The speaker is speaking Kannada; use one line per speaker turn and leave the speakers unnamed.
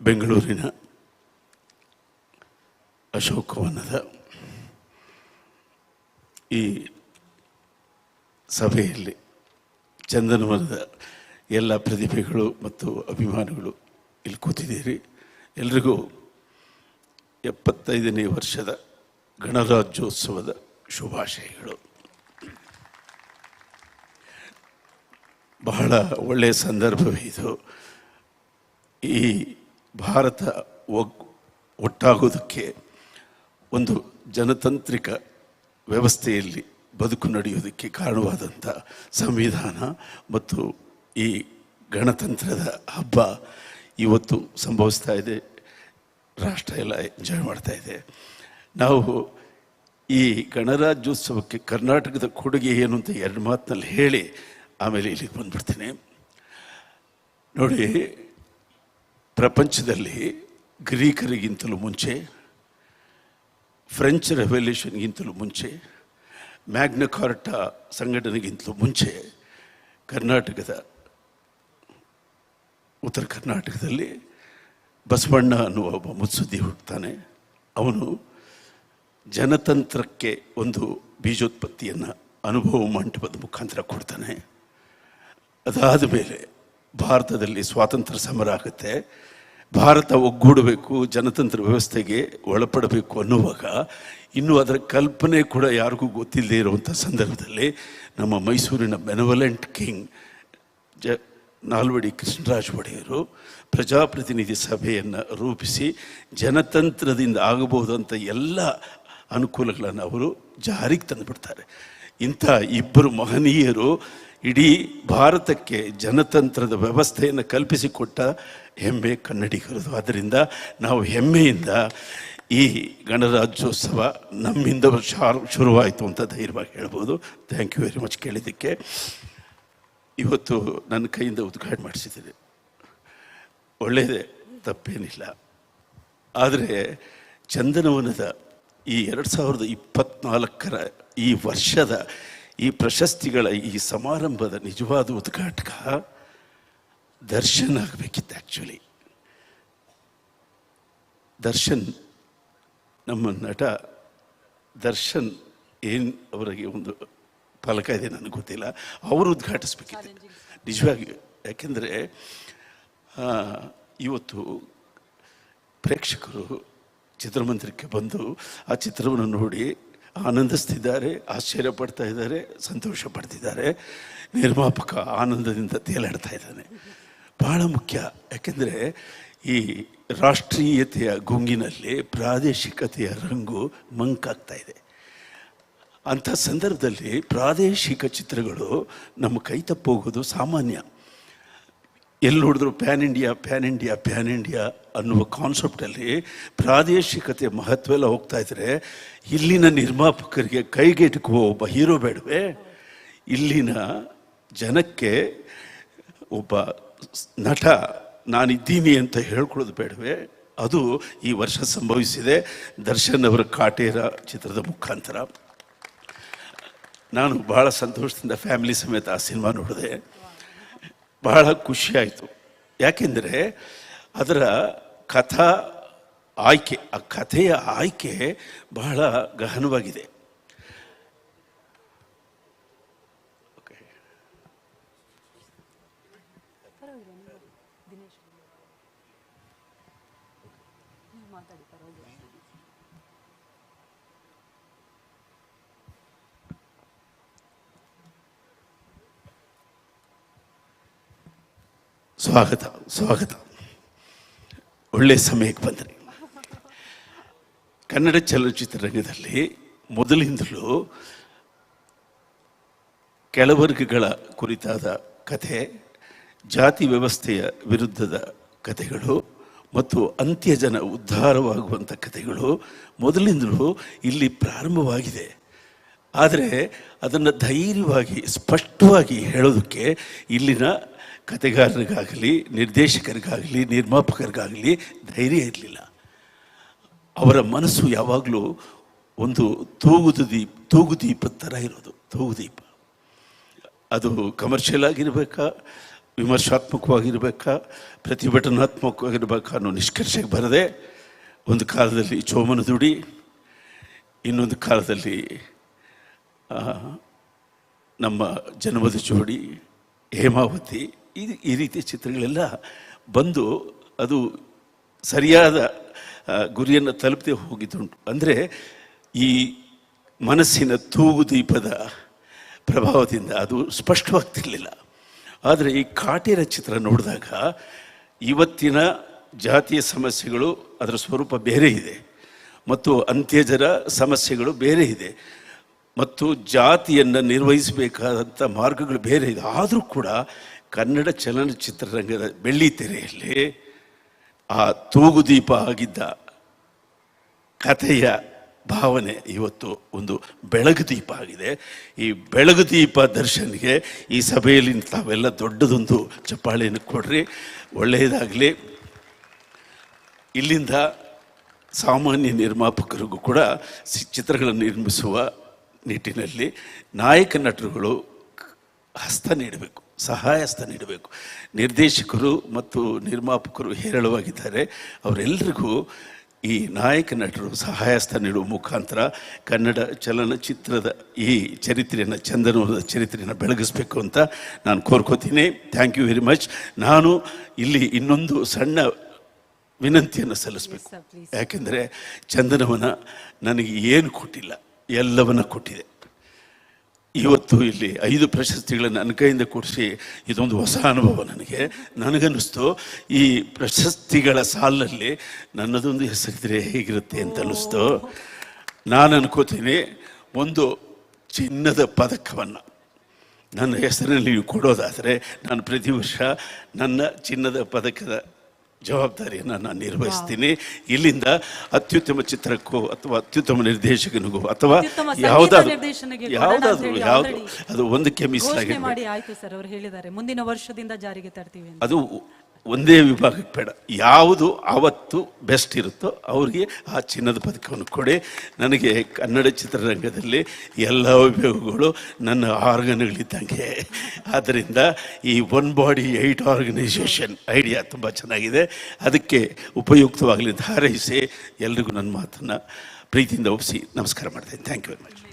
ಬೆಂಗಳೂರಿನ ಅಶೋಕವನದ ಈ ಸಭೆಯಲ್ಲಿ ಚಂದನವನದ ಎಲ್ಲ ಪ್ರತಿಭೆಗಳು ಮತ್ತು ಅಭಿಮಾನಿಗಳು ಇಲ್ಲಿ ಕೂತಿದ್ದೀರಿ. ಎಲ್ರಿಗೂ ಎಪ್ಪತ್ತೈದನೇ ವರ್ಷದ ಗಣರಾಜ್ಯೋತ್ಸವದ ಶುಭಾಶಯಗಳು. ಬಹಳ ಒಳ್ಳೆಯ ಸಂದರ್ಭವಿದು ಈ ಭಾರತ ಒಟ್ಟಾಗೋದಕ್ಕೆ ಒಂದು ಜನತಾಂತ್ರಿಕ ವ್ಯವಸ್ಥೆಯಲ್ಲಿ ಬದುಕು ನಡೆಯೋದಕ್ಕೆ ಕಾರಣವಾದಂಥ ಸಂವಿಧಾನ ಮತ್ತು ಈ ಗಣತಂತ್ರದ ಹಬ್ಬ ಇವತ್ತು ಸಂಭವಿಸ್ತಾ ಇದೆ. ರಾಷ್ಟ್ರ ಎಲ್ಲ ಎಂಜಾಯ್ ಮಾಡ್ತಾ ಇದೆ. ನಾವು ಈ ಗಣರಾಜ್ಯೋತ್ಸವಕ್ಕೆ ಕರ್ನಾಟಕದ ಕೊಡುಗೆ ಏನು ಅಂತ ಎರಡು ಮಾತಿನಲ್ಲಿ ಹೇಳಿ ಆಮೇಲೆ ಇಲ್ಲಿಗೆ ಬಂದ್ಬಿಡ್ತೀನಿ. ನೋಡಿ ಪ್ರಪಂಚದಲ್ಲಿ ಗ್ರೀಕರಿಗಿಂತಲೂ ಮುಂಚೆ, ಫ್ರೆಂಚ್ ರೆವಲ್ಯೂಷನ್ಗಿಂತಲೂ ಮುಂಚೆ ಮ್ಯಾಗ್ನಕಾರ್ಟ ಸಂಘಟನೆಗಿಂತಲೂ ಮುಂಚೆ ಕರ್ನಾಟಕದ, ಉತ್ತರ ಕರ್ನಾಟಕದಲ್ಲಿ ಬಸವಣ್ಣ ಅನ್ನುವ ಒಬ್ಬ ಮುತ್ಸುದ್ದಿ ಹುಡ್ತಾನೆ ಅವನು ಜನತಂತ್ರಕ್ಕೆ ಒಂದು ಬೀಜೋತ್ಪತ್ತಿಯನ್ನು ಅನುಭವ ಮಂಟಪದ ಮುಖಾಂತರ ಕೊಡ್ತಾನೆ. ಅದಾದ ಮೇಲೆ ಭಾರತದಲ್ಲಿ ಸ್ವಾತಂತ್ರ್ಯ ಸಮರ ಆಗುತ್ತೆ. ಭಾರತ ಒಗ್ಗೂಡಬೇಕು, ಜನತಂತ್ರ ವ್ಯವಸ್ಥೆಗೆ ಒಳಪಡಬೇಕು ಅನ್ನುವಾಗ ಇನ್ನು ಅದರ ಕಲ್ಪನೆ ಕೂಡ ಯಾರಿಗೂ ಗೊತ್ತಿಲ್ಲದೆ ಇರುವಂಥ ಸಂದರ್ಭದಲ್ಲಿ ನಮ್ಮ ಮೈಸೂರಿನ ಬೆನವಲೆಂಟ್ ಕಿಂಗ್ ಜ ನಾಲ್ವಡಿ ಕೃಷ್ಣರಾಜ ಒಡೆಯರು ಪ್ರಜಾಪ್ರತಿನಿಧಿ ಸಭೆಯನ್ನು ರೂಪಿಸಿ ಜನತಂತ್ರದಿಂದ ಆಗಬಹುದಂಥ ಎಲ್ಲ ಅನುಕೂಲಗಳನ್ನು ಅವರು ಜಾರಿಗೆ ತಂದುಬಿಡ್ತಾರೆ ಇಂಥ ಇಬ್ಬರು ಮಹನೀಯರು ಇಡೀ ಭಾರತಕ್ಕೆ ಜನತಂತ್ರದ ವ್ಯವಸ್ಥೆಯನ್ನು ಕಲ್ಪಿಸಿಕೊಟ್ಟ ಹೆಮ್ಮೆ ಕನ್ನಡಿಗರದು. ಆದ್ದರಿಂದ ನಾವು ಹೆಮ್ಮೆಯಿಂದ ಈ ಗಣರಾಜ್ಯೋತ್ಸವ ನಮ್ಮಿಂದ ಶಾರು ಶುರುವಾಯಿತು ಅಂತ ಧೈರ್ಯವಾಗಿ ಹೇಳ್ಬೋದು. ಥ್ಯಾಂಕ್ ಯು ವೆರಿ ಮಚ್ ಕೇಳಿದ್ದಕ್ಕೆ. ಇವತ್ತು ನನ್ನ ಕೈಯಿಂದ ಉದ್ಘಾಟನೆ ಮಾಡಿಸಿದ್ದೀರಿ ಒಳ್ಳೆಯದೇ, ತಪ್ಪೇನಿಲ್ಲ. ಆದರೆ ಚಂದನವನದ ಈ ಎರಡು ಸಾವಿರದ ಇಪ್ಪತ್ನಾಲ್ಕರ ಈ ವರ್ಷದ ಈ ಪ್ರಶಸ್ತಿಗಳ ಈ ಸಮಾರಂಭದ ನಿಜವಾದ ಉದ್ಘಾಟಕ ದರ್ಶನ್ ಆಗಬೇಕಿತ್ತು ಆ್ಯಕ್ಚುಲಿ ದರ್ಶನ್ ನಮ್ಮ ನಟ ದರ್ಶನ್ ಏನು ಅವರಿಗೆ ಒಂದು ಫಲಕ ಇದೆ ನನಗೆ ಗೊತ್ತಿಲ್ಲ. ಅವರು ಉದ್ಘಾಟಿಸ್ಬೇಕಿತ್ತು. ನಿಜವಾಗಿ ಯಾಕೆಂದರೆ ಇವತ್ತು ಪ್ರೇಕ್ಷಕರು ಚಿತ್ರಮಂದಿರಕ್ಕೆ ಬಂದು ಆ ಚಿತ್ರವನ್ನು ನೋಡಿ ಆನಂದಿಸ್ತಿದ್ದಾರೆ, ಆಶ್ಚರ್ಯ ಪಡ್ತಾ ಇದ್ದಾರೆ, ಸಂತೋಷ ಪಡ್ತಿದ್ದಾರೆ. ನಿರ್ಮಾಪಕ ಆನಂದದಿಂದ ತೇಲಾಡ್ತಾ ಇದ್ದಾನೆ. ಬಹಳ ಮುಖ್ಯ. ಯಾಕೆಂದರೆ ಈ ರಾಷ್ಟ್ರೀಯತೆಯ ಗುಂಗಿನಲ್ಲಿ ಪ್ರಾದೇಶಿಕತೆಯ ರಂಗು ಮಂಕಾಗ್ತಾ ಇದೆ. ಅಂಥ ಸಂದರ್ಭದಲ್ಲಿ ಪ್ರಾದೇಶಿಕ ಚಿತ್ರಗಳು ನಮ್ಮ ಕೈ ತಪ್ಪೋಗೋದು ಸಾಮಾನ್ಯ. ಎಲ್ಲಿ ನೋಡಿದ್ರು pan India pan India pan India ಅನ್ನುವ ಕಾನ್ಸೆಪ್ಟಲ್ಲಿ ಪ್ರಾದೇಶಿಕತೆ ಮಹತ್ವ ಎಲ್ಲ ಹೋಗ್ತಾ ಇದ್ರೆ ಇಲ್ಲಿನ ನಿರ್ಮಾಪಕರಿಗೆ ಕೈಗೆಟುಕುವ ಒಬ್ಬ ಹೀರೋ ಬೇಡವೆ? ಇಲ್ಲಿನ ಜನಕ್ಕೆ ಒಬ್ಬ ನಟ ನಾನಿದ್ದೀನಿ ಅಂತ ಹೇಳ್ಕೊಳ್ಳೋದು ಬೇಡವೆ? ಅದು ಈ ವರ್ಷ ಸಂಭವಿಸಿದೆ. ದರ್ಶನ್ ಅವರ ಕಾಟೇರ ಚಿತ್ರದ ಮುಖಾಂತರ. ನಾನು ಬಹಳ ಸಂತೋಷದಿಂದ ಫ್ಯಾಮಿಲಿ ಸಮೇತ ಆ ಸಿನಿಮಾ ನೋಡಿದೆ. ಬಹಳ ಖುಷಿಯಾಯಿತು. ಯಾಕೆಂದರೆ ಅದರ ಕಥಾ ಆಯ್ಕೆ ಆ ಕಥೆಯ ಆಯ್ಕೆ ಬಹಳ ಗಹನವಾಗಿದೆ. ಸ್ವಾಗತ ಸ್ವಾಗತ. ಒಳ್ಳೆ ಸಮಯಕ್ಕೆ ಬಂದ್ರಿ. ಕನ್ನಡ ಚಲನಚಿತ್ರರಂಗದಲ್ಲಿ ಮೊದಲಿಂದಲೂ ಕೆಳವರ್ಗಗಳ ಕುರಿತಾದ ಕಥೆ, ಜಾತಿ ವ್ಯವಸ್ಥೆಯ ವಿರುದ್ಧದ ಕಥೆಗಳು ಮತ್ತು ಅಂತ್ಯಜನ ಉದ್ಧಾರವಾಗುವಂಥ ಕಥೆಗಳು ಮೊದಲಿಂದಲೂ ಇಲ್ಲಿ ಪ್ರಾರಂಭವಾಗಿದೆ. ಆದರೆ ಅದನ್ನು ಧೈರ್ಯವಾಗಿ, ಸ್ಪಷ್ಟವಾಗಿ ಹೇಳೋದಕ್ಕೆ ಇಲ್ಲಿನ ಕತೆಗಾರರಿಗಾಗಲಿ, ನಿರ್ದೇಶಕರಿಗಾಗಲಿ, ನಿರ್ಮಾಪಕರಿಗಾಗಲಿ ಧೈರ್ಯ ಇರಲಿಲ್ಲ. ಅವರ ಮನಸ್ಸು ಯಾವಾಗಲೂ ಒಂದು ತೂಗುದು ದೀಪ ತೂಗುದೀಪದ ಥರ ಇರೋದು ತೂಗುದೀಪ ಅದು ಕಮರ್ಷಿಯಲ್ ಆಗಿರಬೇಕಾ, ವಿಮರ್ಶಾತ್ಮಕವಾಗಿರಬೇಕಾ, ಪ್ರತಿಭಟನಾತ್ಮಕವಾಗಿರಬೇಕಾ ಅನ್ನೋ ನಿಷ್ಕರ್ಷೆಗೆ ಬರದೆ ಒಂದು ಕಾಲದಲ್ಲಿ ಚೋಮನ ದುಡಿ, ಇನ್ನೊಂದು ಕಾಲದಲ್ಲಿ ನಮ್ಮ ಜನ್ಮದ ಜೋಡಿ ಹೇಮಾವತಿ ಈ ಈ ರೀತಿಯ ಚಿತ್ರಗಳೆಲ್ಲ ಬಂದು ಅದು ಸರಿಯಾದ ಗುರಿಯನ್ನು ತಲುಪದೆ ಹೋಗಿದ್ದುಂಟು. ಅಂದರೆ ಈ ಮನಸ್ಸಿನ ತೂಗು ದೀಪದ ಪ್ರಭಾವದಿಂದ ಅದು ಸ್ಪಷ್ಟವಾಗ್ತಿರಲಿಲ್ಲ. ಆದರೆ ಈ ಕಾಟೇರ ಚಿತ್ರ ನೋಡಿದಾಗ ಇವತ್ತಿನ ಜಾತಿಯ ಸಮಸ್ಯೆಗಳು ಅದರ ಸ್ವರೂಪ ಬೇರೆ ಇದೆ. ಮತ್ತು ಅಂತ್ಯಜರ ಸಮಸ್ಯೆಗಳು ಬೇರೆ ಇದೆ. ಮತ್ತು ಜಾತಿಯನ್ನು ನಿರ್ವಹಿಸಬೇಕಾದಂಥ ಮಾರ್ಗಗಳು ಬೇರೆ ಇದೆ. ಆದರೂ ಕೂಡ ಕನ್ನಡ ಚಲನಚಿತ್ರರಂಗದ ಬೆಳ್ಳಿ ತೆರೆಯಲ್ಲಿ ಆ ತೂಗುದೀಪ ಆಗಿದ್ದ ಕಥೆಯ ಭಾವನೆ ಇವತ್ತು ಒಂದು ಬೆಳಗು ದೀಪ ಆಗಿದೆ. ಈ ಬೆಳಗು ದೀಪ ದರ್ಶನ್ಗೆ ಈ ಸಭೆಯಲ್ಲಿ ತಾವೆಲ್ಲ ದೊಡ್ಡದೊಂದು ಚಪ್ಪಾಳೆಯನ್ನು ಕೊಡ್ರಿ. ಒಳ್ಳೆಯದಾಗಲಿ. ಇಲ್ಲಿಂದ ಸಾಮಾನ್ಯ ನಿರ್ಮಾಪಕರಿಗೂ ಕೂಡ ಚಿತ್ರಗಳನ್ನು ನಿರ್ಮಿಸುವ ನಿಟ್ಟಿನಲ್ಲಿ ನಾಯಕ ನಟರುಗಳು ಹಸ್ತ ನೀಡಬೇಕು ಸಹಾಯ ಹಸ್ತ ನೀಡಬೇಕು. ನಿರ್ದೇಶಕರು ಮತ್ತು ನಿರ್ಮಾಪಕರು ಹೇರಳವಾಗಿದ್ದಾರೆ. ಅವರೆಲ್ಲರಿಗೂ ಈ ನಾಯಕ ನಟರು ಸಹಾಯಸ್ಥ ಹಸ್ತ ನೀಡುವ ಮುಖಾಂತರ ಕನ್ನಡ ಚಲನಚಿತ್ರದ ಈ ಚರಿತ್ರೆಯನ್ನು ಚಂದನವರದ ಚರಿತ್ರೆಯನ್ನು ಬೆಳಗಿಸಬೇಕು ಅಂತ ನಾನು ಕೋರ್ಕೋತೀನಿ. ಥ್ಯಾಂಕ್ ಯು ವೆರಿ ಮಚ್ ನಾನು ಇಲ್ಲಿ ಇನ್ನೊಂದು ಸಣ್ಣ ವಿನಂತಿಯನ್ನು ಸಲ್ಲಿಸಬೇಕು. ಯಾಕೆಂದರೆ ಚಂದನವನ ನನಗೆ ಏನು ಕೊಟ್ಟಿಲ್ಲ ಎಲ್ಲವನ್ನ ಕೊಟ್ಟಿದೆ. ಇವತ್ತು ಇಲ್ಲಿ ಐದು ಪ್ರಶಸ್ತಿಗಳನ್ನು ನನ್ನ ಕೈಯಿಂದ ಕೊಡಿಸಿ ಇದೊಂದು ಹೊಸ ಅನುಭವ ನನಗೆ. ನನಗನ್ನಿಸ್ತು, ಈ ಪ್ರಶಸ್ತಿಗಳ ಸಾಲಲ್ಲಿ ನನ್ನದೊಂದು ಹೆಸರಿದ್ರೆ ಹೇಗಿರುತ್ತೆ ಅಂತ ಅನ್ನಿಸ್ತು. ನಾನು ಅನ್ಕೋತೀನಿ, ಒಂದು ಚಿನ್ನದ ಪದಕವನ್ನು. ನನ್ನ ಹೆಸರಿನಲ್ಲಿ ಕೊಡೋದಾದರೆ, ನಾನು ಪ್ರತಿ ವರ್ಷ ನನ್ನ ಚಿನ್ನದ ಪದಕದ ಜವಾಬ್ದಾರಿಯನ್ನು ನಾನು ನಿರ್ವಹಿಸ್ತೀನಿ. ಇಲ್ಲಿಂದ ಅತ್ಯುತ್ತಮ ಚಿತ್ರಕ್ಕೂ ಅಥವಾ ಅತ್ಯುತ್ತಮ ನಿರ್ದೇಶಕನಿಗೂ ಅಥವಾ ಯಾವುದಾದ್ರು ಯಾವುದಾದ್ರು ಯಾವುದು ಅದು ಒಂದಕ್ಕೆ
ಮಿಸ್
ಆಗಿ
ಮಾಡಿ ಆಯ್ತು ಸರ್ ಅವರು ಹೇಳಿದ್ದಾರೆ. ಮುಂದಿನ ವರ್ಷದಿಂದ ಜಾರಿಗೆ ತರ್ತೀವಿ
ಅದು ಒಂದೇ ವಿಭಾಗಕ್ಕೆ ಬೇಡ. ಯಾವುದು ಆವತ್ತು ಬೆಸ್ಟ್ ಇರುತ್ತೋ ಅವರಿಗೆ ಆ ಚಿನ್ನದ ಪದಕವನ್ನು ಕೊಡಿ. ನನಗೆ ಕನ್ನಡ ಚಿತ್ರರಂಗದಲ್ಲಿ ಎಲ್ಲ ವಿಭಾಗಗಳು ನನ್ನ ಆರ್ಗನ್ಗಳಿದ್ದಂಗೆ. ಆದ್ದರಿಂದ ಈ one body eight organisation idea ತುಂಬ ಚೆನ್ನಾಗಿದೆ. ಅದಕ್ಕೆ ಉಪಯುಕ್ತವಾಗಲಿ ಹಾರೈಸಿ ಎಲ್ರಿಗೂ ನನ್ನ ಮಾತನ್ನು ಪ್ರೀತಿಯಿಂದ ಒಪ್ಪಿಸಿ. ನಮಸ್ಕಾರ ಮಾಡ್ತೇನೆ. Thank you very much.